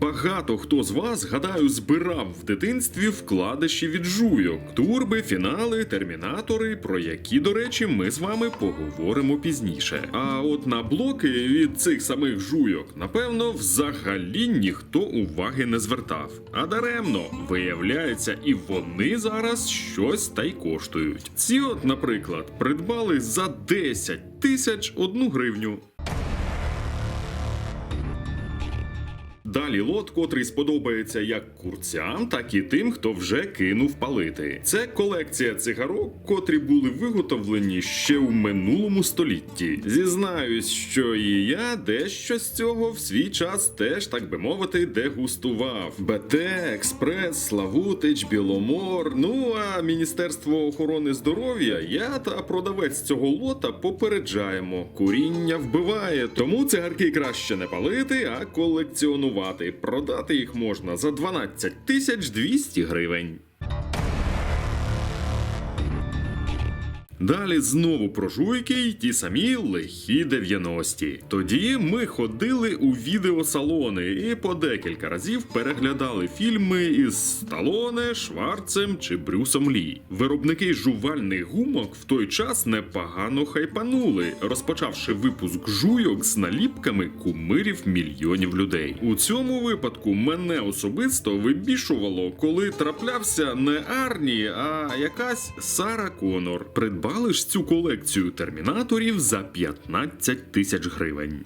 Багато хто з вас, гадаю, збирав в дитинстві вкладиші від жуйок, турби, фінали, термінатори, про які, до речі, ми з вами поговоримо пізніше. А от на блоки від цих самих жуйок, напевно, взагалі ніхто уваги не звертав. А даремно, виявляється, і вони зараз щось та й коштують. Ці, от, наприклад, придбали за 10 тисяч одну гривню. Далі лот, котрий сподобається як курцям, так і тим, хто вже кинув палити. Це колекція цигарок, котрі були виготовлені ще у минулому столітті. Зізнаюсь, що і я дещо з цього в свій час теж, так би мовити, дегустував. БТ, Експрес, Славутич, Біломор. Ну а Міністерство охорони здоров'я, я та продавець цього лота попереджаємо. Куріння вбиває, тому цигарки краще не палити, а колекціонувати. Продати їх можна за 12 тисяч 200 гривень. Далі знову про жуйки й ті самі лихі 90-ті. Тоді ми ходили у відеосалони і по декілька разів переглядали фільми із Сталоне, Шварцем чи Брюсом Лі. Виробники жувальних гумок в той час непогано хайпанули, розпочавши випуск жуйок з наліпками кумирів мільйонів людей. У цьому випадку мене особисто вибішувало, коли траплявся не Арні, а якась Сара Конор. Придбали цю колекцію термінаторів за 15 тисяч гривень.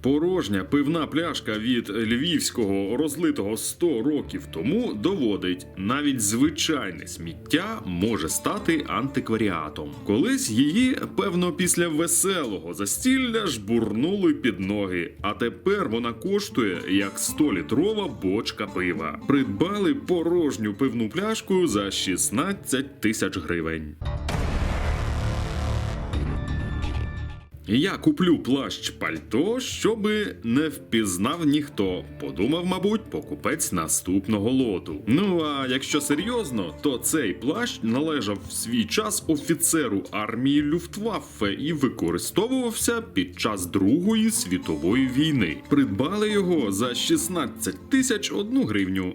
Порожня пивна пляшка від львівського розлитого 100 років тому доводить, навіть звичайне сміття може стати антикваріатом. Колись її, певно, після веселого застілля жбурнули під ноги, а тепер вона коштує як 100-літрова бочка пива. Придбали порожню пивну пляшку за 16 тисяч гривень. Я куплю плащ пальто, щоби не впізнав ніхто. Подумав, мабуть, покупець наступного лоту. Ну а якщо серйозно, то цей плащ належав в свій час офіцеру армії Люфтваффе і використовувався під час Другої світової війни. Придбали його за 16 тисяч одну гривню.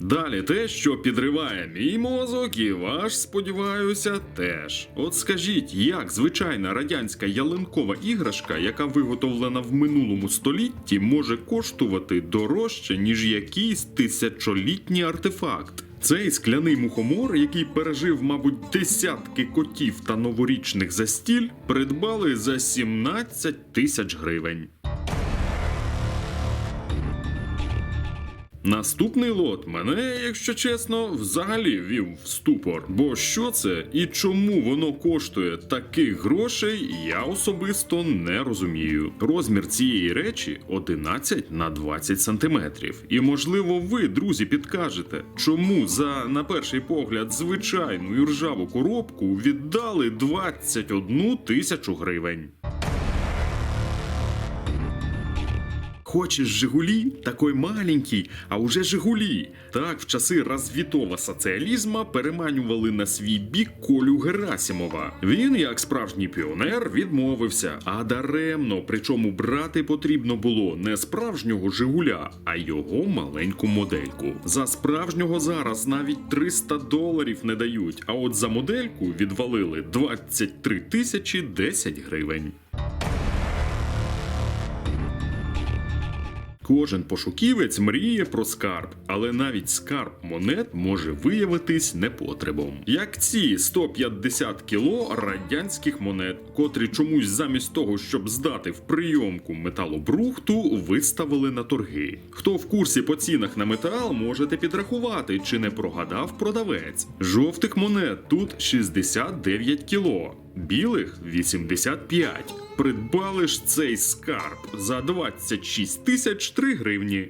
Далі те, що підриває мій мозок, і ваш, сподіваюся, теж. От скажіть, як звичайна радянська ялинкова іграшка, яка виготовлена в минулому столітті, може коштувати дорожче, ніж якийсь тисячолітній артефакт? Цей скляний мухомор, який пережив, мабуть, десятки котів та новорічних застіль, придбали за 17 тисяч гривень. Наступний лот мене, якщо чесно, взагалі вів в ступор. Бо що це і чому воно коштує таких грошей, я особисто не розумію. Розмір цієї речі 11 на 20 сантиметрів. І можливо, ви, друзі, підкажете, чому за на перший погляд звичайну і ржаву коробку віддали 21 тисячу гривень. Хочеш Жигулі? Такой маленький, а уже Жигулі. Так в часи розвітого соціалізма переманювали на свій бік Колю Герасімова. Він, як справжній піонер, відмовився, а даремно. Причому брати потрібно було не справжнього Жигуля, а його маленьку модельку. За справжнього зараз навіть 300 доларів не дають. А от за модельку відвалили 23 тисячі 10 гривень. Кожен пошуківець мріє про скарб, але навіть скарб монет може виявитись непотребом. Як ці 150 кіло радянських монет, котрі чомусь замість того, щоб здати в прийомку металобрухту, виставили на торги. Хто в курсі по цінах на метал, можете підрахувати, чи не прогадав продавець. Жовтих монет тут 69 кіло, білих 85. Придбали ж цей скарб за 26 тисяч 3 гривні.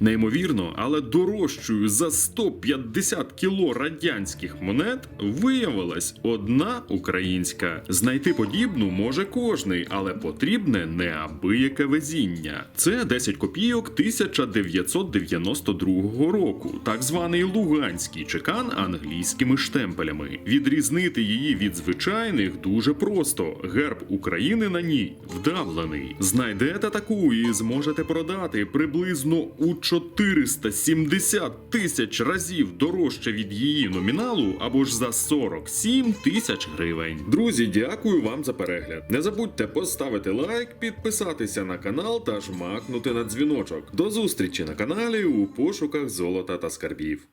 Неймовірно, але дорожчою за 150 кіло радянських монет виявилась одна українська. Знайти подібну може кожний, але потрібне неабияке везіння. Це 10 копійок 1992 року, так званий луганський чекан англійськими штемпелями. Відрізнити її від звичайних дуже просто. Герб України на ній вдавлений. Знайдете таку і зможете продати приблизно у 470 тисяч разів дорожче від її номіналу або ж за 47 тисяч гривень. Друзі, дякую вам за перегляд. Не забудьте поставити лайк, підписатися на канал та жмакнути на дзвіночок. До зустрічі на каналі у пошуках золота та скарбів.